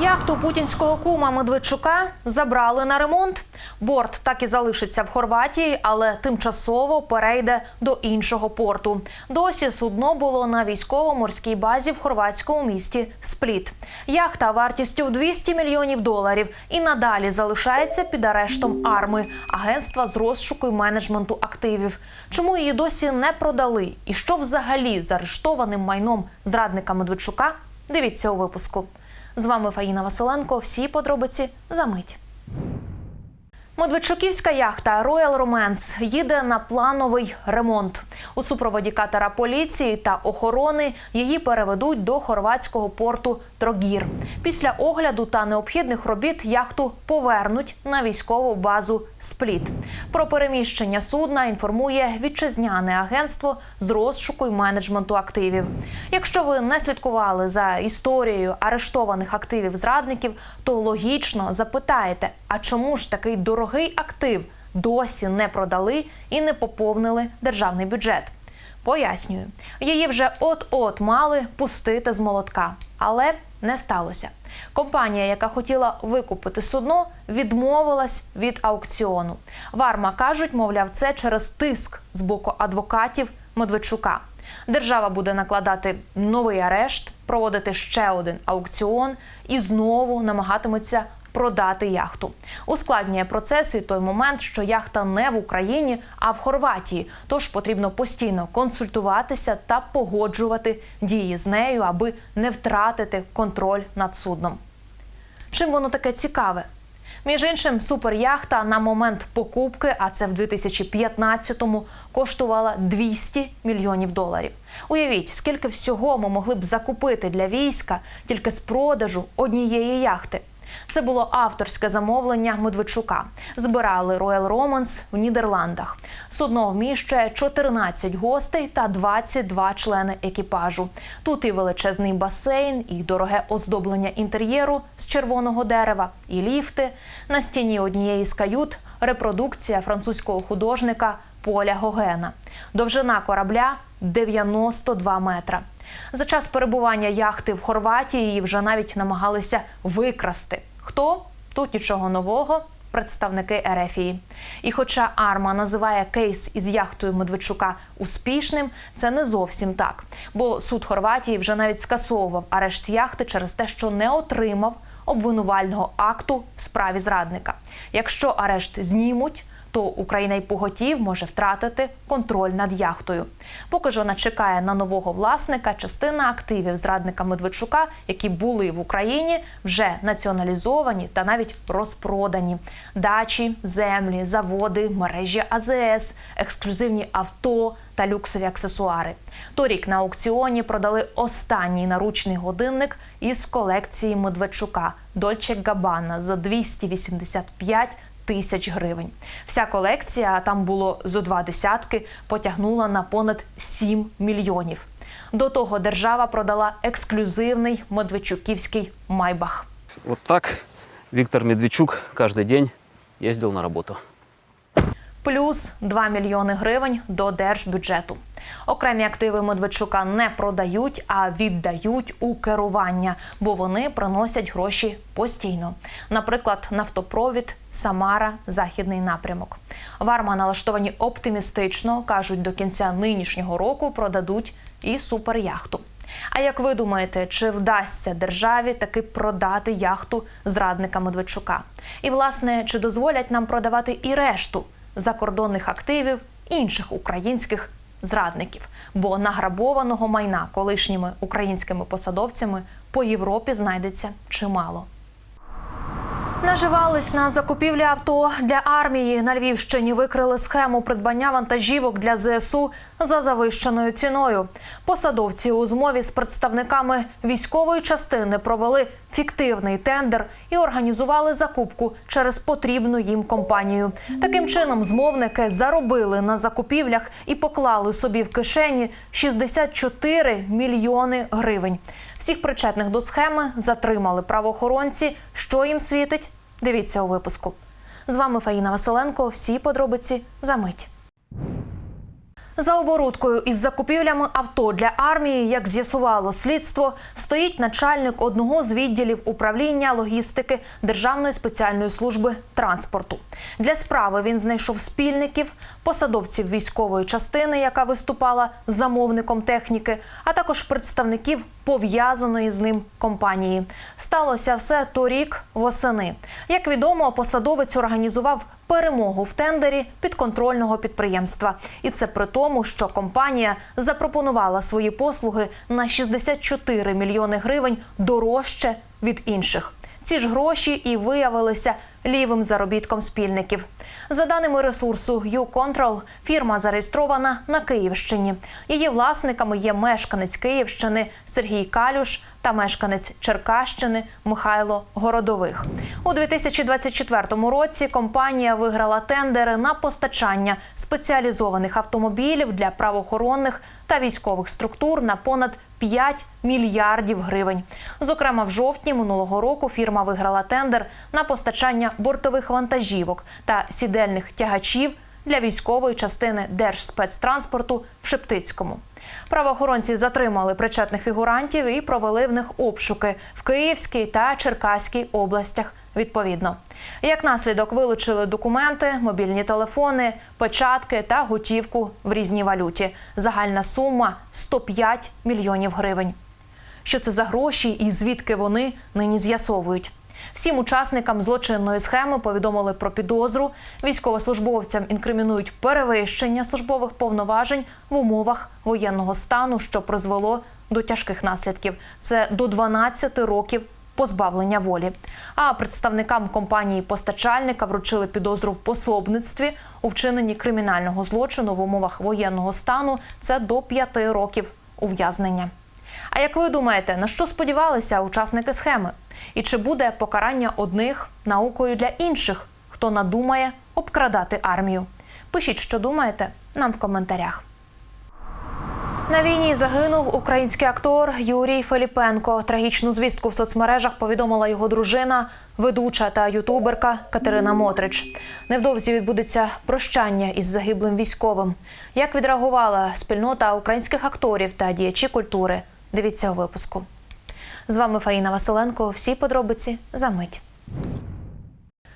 Яхту путінського кума Медведчука забрали на ремонт. Борт так і залишиться в Хорватії, але тимчасово перейде до іншого порту. Досі судно було на військово-морській базі в хорватському місті Спліт. Яхта вартістю в 200 мільйонів доларів і надалі залишається під арештом арми агентства з розшуку і менеджменту активів. Чому її досі не продали? І що взагалі з арештованим майном зрадника Медведчука? Дивіться у випуску. З вами Фаїна Василенко. Всі подробиці за мить. Медведчуківська яхта Royal Romance їде на плановий ремонт. У супроводі катера поліції та охорони її переведуть до хорватського порту Трогір. Після огляду та необхідних робіт яхту повернуть на військову базу Спліт. Про переміщення судна інформує вітчизняне агентство з розшуку й менеджменту активів. Якщо ви не слідкували за історією арештованих активів зрадників, то логічно запитаєте: а чому ж такий дорогий актив досі не продали і не поповнили державний бюджет? Пояснюю, її вже от-от мали пустити з молотка, але не сталося. Компанія, яка хотіла викупити судно, відмовилась від аукціону. Варма кажуть, мовляв, це через тиск з боку адвокатів Медведчука. Держава буде накладати новий арешт, проводити ще один аукціон і знову намагатиметься продати яхту. Ускладнює процес і той момент, що яхта не в Україні, а в Хорватії. Тож потрібно постійно консультуватися та погоджувати дії з нею, аби не втратити контроль над судном. Чим воно таке цікаве? Між іншим, суперяхта на момент покупки, а це в 2015-му, коштувала 200 мільйонів доларів. Уявіть, скільки всього ми могли б закупити для війська тільки з продажу однієї яхти. Це було авторське замовлення Медведчука. Збирали Royal Romance в Нідерландах. Судно вміщує 14 гостей та 22 члени екіпажу. Тут і величезний басейн, і дороге оздоблення інтер'єру з червоного дерева, і ліфти. На стіні однієї з кают репродукція французького художника Поля Гогена. Довжина корабля 92 метра. За час перебування яхти в Хорватії її вже навіть намагалися викрасти. Хто? Тут нічого нового. Представники Ерефії. І хоча Арма називає кейс із яхтою Медведчука успішним, це не зовсім так. Бо суд Хорватії вже навіть скасовував арешт яхти через те, що не отримав обвинувального акту в справі зрадника. Якщо арешт знімуть, то Україна й поготів може втратити контроль над яхтою. Поки ж вона чекає на нового власника, частина активів зрадника Медведчука, які були в Україні, вже націоналізовані та навіть розпродані. Дачі, землі, заводи, мережі АЗС, ексклюзивні авто та люксові аксесуари. Торік на аукціоні продали останній наручний годинник із колекції Медведчука Дольче Габана за 285 тисяч гривень. Вся колекція, там було зо два десятки, потягнула на понад 7 мільйонів. До того держава продала ексклюзивний медведчуківський майбах. От так Віктор Медведчук кожен день їздив на работу. Плюс 2 мільйони гривень до держбюджету. Окремі активи Медведчука не продають, а віддають у керування, бо вони приносять гроші постійно. Наприклад, нафтопровід, Самара, західний напрямок. Варма налаштовані оптимістично кажуть, до кінця нинішнього року продадуть і суперяхту. А як ви думаєте, чи вдасться державі таки продати яхту зрадника Медведчука? І власне, чи дозволять нам продавати і решту закордонних активів інших українських зрадників? Бо награбованого майна колишніми українськими посадовцями по Європі знайдеться чимало. Наживались на закупівлі авто для армії на Львівщині. Викрили схему придбання вантажівок для ЗСУ за завищеною ціною. Посадовці у змові з представниками військової частини провели фіктивний тендер і організували закупку через потрібну їм компанію. Таким чином, змовники заробили на закупівлях і поклали собі в кишені 64 мільйони гривень. Всіх причетних до схеми затримали правоохоронці. Що їм світить? Дивіться у випуску. З вами Фаїна Василенко. Всі подробиці за мить. За оборудкою із закупівлями авто для армії, як з'ясувало слідство, стоїть начальник одного з відділів управління логістики Державної спеціальної служби транспорту. Для справи він знайшов спільників, посадовців військової частини, яка виступала замовником техніки, а також представників пов'язаної з ним компанії. Сталося все торік восени. Як відомо, посадовець організував перемогу в тендері підконтрольного підприємства. І це при тому, що компанія запропонувала свої послуги на 64 мільйони гривень дорожче від інших. Ці ж гроші і виявилися лівим заробітком спільників. За даними ресурсу YouControl, фірма зареєстрована на Київщині. Її власниками є мешканець Київщини Сергій Калюш та мешканець Черкащини Михайло Городових. У 2024 році компанія виграла тендери на постачання спеціалізованих автомобілів для правоохоронних та військових структур на понад 5 мільярдів гривень. Зокрема, в жовтні минулого року фірма виграла тендер на постачання бортових вантажівок та сідельних тягачів для військової частини Держспецтранспорту в Шептицькому. Правоохоронці затримали причетних фігурантів і провели в них обшуки в Київській та Черкаській областях. Відповідно, як наслідок вилучили документи, мобільні телефони, печатки та готівку в різній валюті. Загальна сума 105 мільйонів гривень. Що це за гроші і звідки вони нині з'ясовують. Всім учасникам злочинної схеми повідомили про підозру. Військовослужбовцям інкримінують перевищення службових повноважень в умовах воєнного стану, що призвело до тяжких наслідків. Це до 12 років позбавлення волі. А представникам компанії постачальника вручили підозру в пособництві у вчиненні кримінального злочину в умовах воєнного стану. Це до 5 років ув'язнення. А як ви думаєте, на що сподівалися учасники схеми? І чи буде покарання одних наукою для інших, хто надумає обкрадати армію? Пишіть, що думаєте, нам в коментарях. На війні загинув український актор Юрій Филіпенко. Трагічну звістку в соцмережах повідомила його дружина, ведуча та ютуберка Катерина Мотрич. Невдовзі відбудеться прощання із загиблим військовим. Як відреагувала спільнота українських акторів та діячі культури? Дивіться у випуску. З вами Фаїна Василенко. Всі подробиці за мить.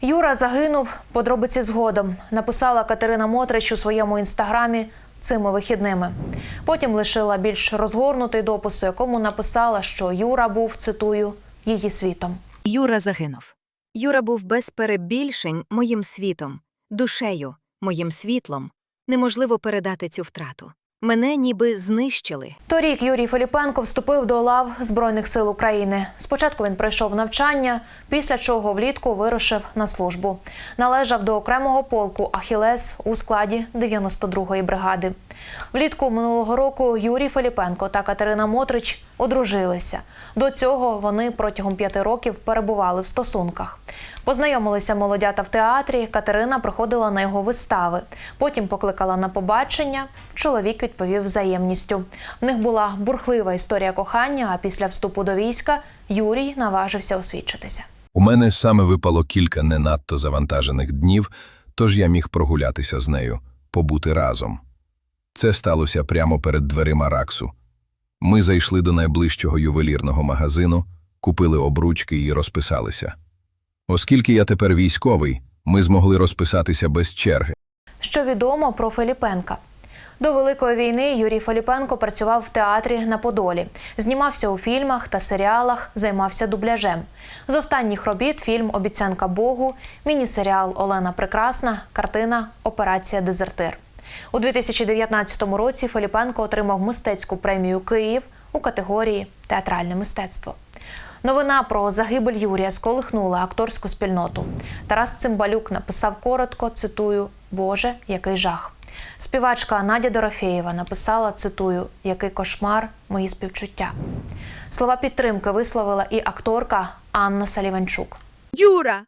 Юра загинув. Подробиці згодом. Написала Катерина Мотрич у своєму інстаграмі цими вихідними. Потім лишила більш розгорнутий допис, у якому написала, що Юра був цитую її світом. Юра загинув. Юра був без перебільшень моїм світом, душею, моїм світлом. Неможливо передати цю втрату. Мене ніби знищили. Торік Юрій Філіпенко вступив до лав Збройних сил України. Спочатку він пройшов навчання, після чого влітку вирушив на службу. Належав до окремого полку Ахілес у складі 92-ї бригади. Влітку минулого року Юрій Филіпенко та Катерина Мотрич одружилися. До цього вони протягом п'яти років перебували в стосунках. Познайомилися молодята в театрі. Катерина приходила на його вистави. Потім покликала на побачення. Чоловік відповів взаємністю. В них була бурхлива історія кохання. А після вступу до війська Юрій наважився освідчитися. У мене саме випало кілька не надто завантажених днів, тож я міг прогулятися з нею, побути разом. Це сталося прямо перед дверима Раксу. Ми зайшли до найближчого ювелірного магазину, купили обручки і розписалися. Оскільки я тепер військовий, ми змогли розписатися без черги. Що відомо про Филіпенка? До Великої війни Юрій Филіпенко працював в театрі на Подолі, знімався у фільмах та серіалах, займався дубляжем. З останніх робіт фільм Обіцянка Богу, міні-серіал Олена Прекрасна, картина Операція Дезертир. У 2019 році Филіпенко отримав мистецьку премію Київ у категорії Театральне мистецтво. Новина про загибель Юрія сколихнула акторську спільноту. Тарас Цимбалюк написав коротко, цитую: Боже, який жах. Співачка Надя Дорофєєва написала, цитую, який кошмар, мої співчуття. Слова підтримки висловила і акторка Анна Саліванчук. Юра!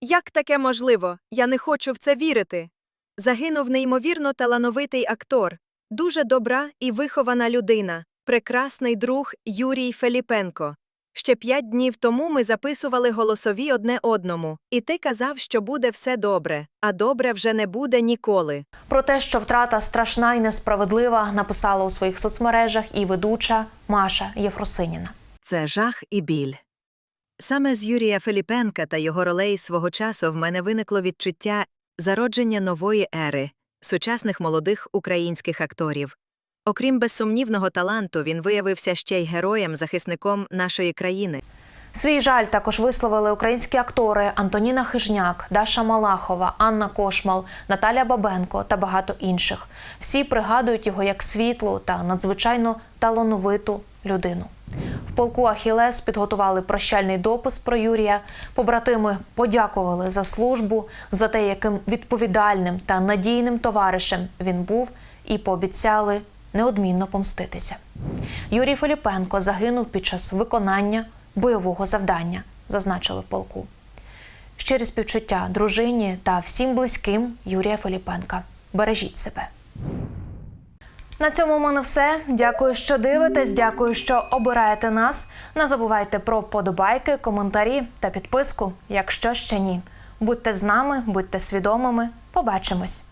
Як таке можливо? Я не хочу в це вірити. Загинув неймовірно талановитий актор, дуже добра і вихована людина, прекрасний друг Юрій Феліпенко. Ще п'ять днів тому ми записували голосові одне одному, і ти казав, що буде все добре, а добре вже не буде ніколи. Про те, що втрата страшна і несправедлива, написала у своїх соцмережах і ведуча Маша Єфросиніна. Це жах і біль. Саме з Юрія Филіпенка та його ролей свого часу в мене виникло відчуття зародження нової ери, сучасних молодих українських акторів. Окрім безсумнівного таланту, він виявився ще й героєм, захисником нашої країни. Свій жаль також висловили українські актори Антоніна Хижняк, Даша Малахова, Анна Кошмал, Наталя Бабенко та багато інших. Всі пригадують його як світлу та надзвичайно талановиту людину. В полку Ахілес підготували прощальний допис про Юрія. Побратими подякували за службу, за те, яким відповідальним та надійним товаришем він був, і пообіцяли неодмінно помститися. Юрій Филіпенко загинув під час виконання бойового завдання, зазначили полку. Щирі співчуття дружині та всім близьким Юрія Филіпенка. Бережіть себе. На цьому у мене все. Дякую, що дивитесь. Дякую, що обираєте нас. Не забувайте про подобайки, коментарі та підписку, якщо ще ні. Будьте з нами, будьте свідомими. Побачимось.